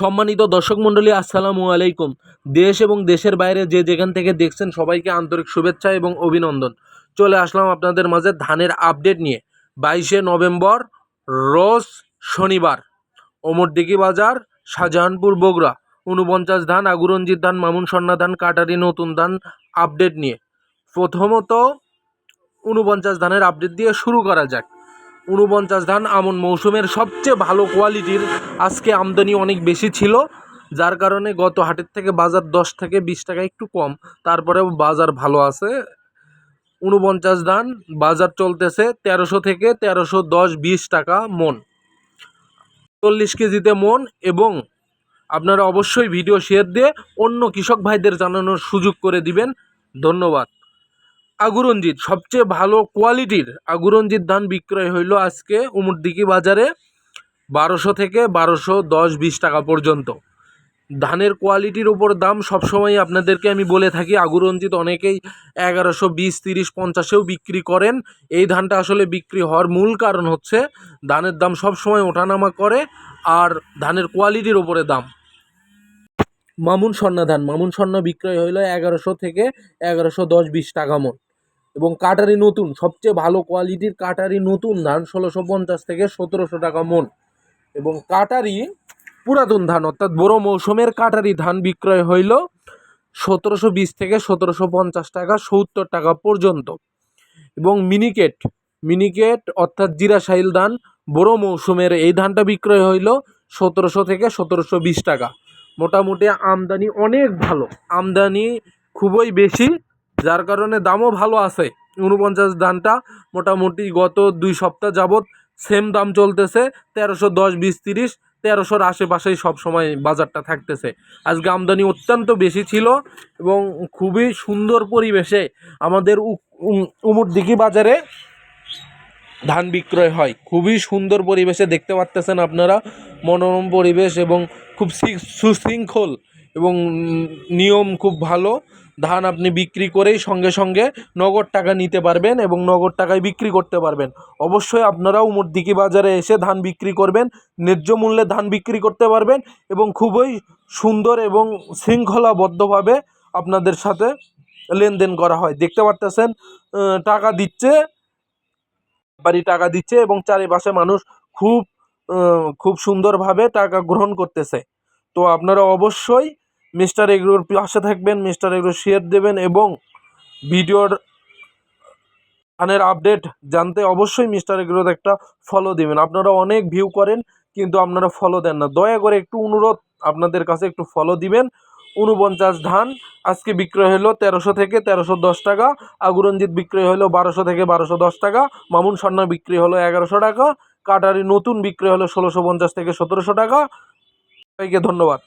সম্মানিত দর্শক মণ্ডলী, আসসালামু আলাইকুম। দেশ এবং দেশের বাইরে যে যেখান থেকে দেখছেন সবাইকে আন্তরিক শুভেচ্ছা এবং অভিনন্দন। চলে আসলাম আপনাদের মাঝে ধানের আপডেট নিয়ে। বাইশে নভেম্বর, রোজ শনিবার, ওমরদিঘি বাজার, শাহজাহানপুর, বগুড়া। উনপঞ্চাশ ধান আগুরঞ্জিত ধান, মামুন সন্না ধান, কাটারি নতুন ধান আপডেট নিয়ে। প্রথমত উনপঞ্চাশ ধানের আপডেট দিয়ে শুরু করা যাক। উনপঞ্চাশ ধান আমন মৌসুমের সবচেয়ে ভালো কোয়ালিটির আজকে আমদানি অনেক বেশি ছিল, যার কারণে গত হাটের থেকে বাজার দশ থেকে বিশ টাকা একটু কম, তারপরেও বাজার ভালো আছে। উনপঞ্চাশ ধান বাজার চলতেছে তেরোশো থেকে তেরোশো দশ বিশ টাকা মন। চল্লিশ কেজিতে মন এবং আপনারা অবশ্যই ভিডিও শেয়ার দিয়ে অন্য কৃষক ভাইদের জানানোর সুযোগ করে দিবেন। ধন্যবাদ। আগুরঞ্জিত, সবচেয়ে ভালো কোয়ালিটির আগুরঞ্জিত ধান বিক্রয় হইল আজকে উমরদিঘি বাজারে বারোশো থেকে বারোশো দশ বিশ টাকা পর্যন্ত। ধানের কোয়ালিটির উপর দাম সবসময় আপনাদেরকে আমি বলে থাকি, আগুরঞ্জিত অনেকেই এগারোশো বিশ, তিরিশ, পঞ্চাশেও বিক্রি করেন। এই ধানটা আসলে বিক্রি হওয়ার মূল কারণ হচ্ছে ধানের দাম সবসময় ওঠানামা করে আর ধানের কোয়ালিটির উপরে দাম। মামুন স্বর্ণা ধান, মামুন স্বর্ণা বিক্রয় হইল এগারোশো থেকে এগারোশো দশ বিশ টাকা মন এবং কাটারি নতুন, সবচেয়ে ভালো কোয়ালিটির কাটারি নতুন, ধান ষোলোশো পঞ্চাশ থেকে সতেরোশো টাকা মন। এবং কাটারি পুরাতন ধান, অর্থাৎ বড় মৌসুমের কাটারি ধান বিক্রয় হইল সতেরোশো বিশ থেকে সতেরোশো পঞ্চাশ টাকা সত্তর টাকা পর্যন্ত। এবং মিনিকেট মিনিকেট অর্থাৎ জিরাশাইল ধান বড় মৌসুমের এই ধানটা বিক্রয় হইল সতেরোশো থেকে সতেরোশো বিশ টাকা। মোটামুটি আমদানি অনেক ভালো, আমদানি খুবই বেশি। যার কারণে দামও ভালো আছে। উনপঞ্চাশ ধানটা মোটামুটি গত দুই সপ্তাহ যাবৎ সেম দাম চলতেছে, তেরোশো দশ বিশ তিরিশ, তেরোশোর আশেপাশেই সব সময় বাজারটা থাকতেছে। আজকে আমদানি অত্যন্ত বেশি ছিল এবং খুবই সুন্দর পরিবেশে আমাদের উমরদিঘি বাজারে ধান বিক্রয় হয়। খুবই সুন্দর পরিবেশে দেখতে পাচ্তেছেন আপনারা। মনোরম পরিবেশ এবং খুব সুশৃঙ্খল এবং নিয়ম খুব ভালো। ধান আপনি বিক্রি করেই সঙ্গে সঙ্গে নগদ টাকা নিতে পারবেন এবং নগদ টাকায় বিক্রি করতে পারবেন। অবশ্যই আপনারাও উমরদিঘি বাজারে এসে ধান বিক্রি করবেন, ন্যায্য মূল্যে ধান বিক্রি করতে পারবেন এবং খুবই সুন্দর এবং শৃঙ্খলাবদ্ধভাবে আপনাদের সাথে লেনদেন করা হয়। দেখতে পারতেছেন টাকা দিচ্ছে, বাড়ি টাকা দিচ্ছে এবং চারিপাশে মানুষ খুব খুব সুন্দরভাবে টাকা গ্রহণ করতেছে। তো আপনারা অবশ্যই মিস্টার এগ্রোর পাশে থাকবেন, মিস্টার এগ্রো শেয়ার দেবেন এবং ভিডিওর ধানের আপডেট জানতে অবশ্যই মিস্টার এগ্রোর একটা ফলো দিবেন। আপনারা অনেক ভিউ করেন, কিন্তু আপনারা ফলো দেন না। দয়া করে একটু অনুরোধ আপনাদের কাছে একটু ফলো দিবেন। উনপঞ্চাশ ধান, আজকে বিক্রয় হলো তেরোশো থেকে তেরোশো দশ টাকা, আগুরঞ্জিত বিক্রয় হলো বারোশো থেকে বারোশো দশ টাকা, মামুন স্বর্ণ বিক্রি হলো এগারোশো টাকা, কাটারি নতুন বিক্রয় হলো ষোলোশো পঞ্চাশ থেকে সতেরোশো টাকা। সবাইকে ধন্যবাদ।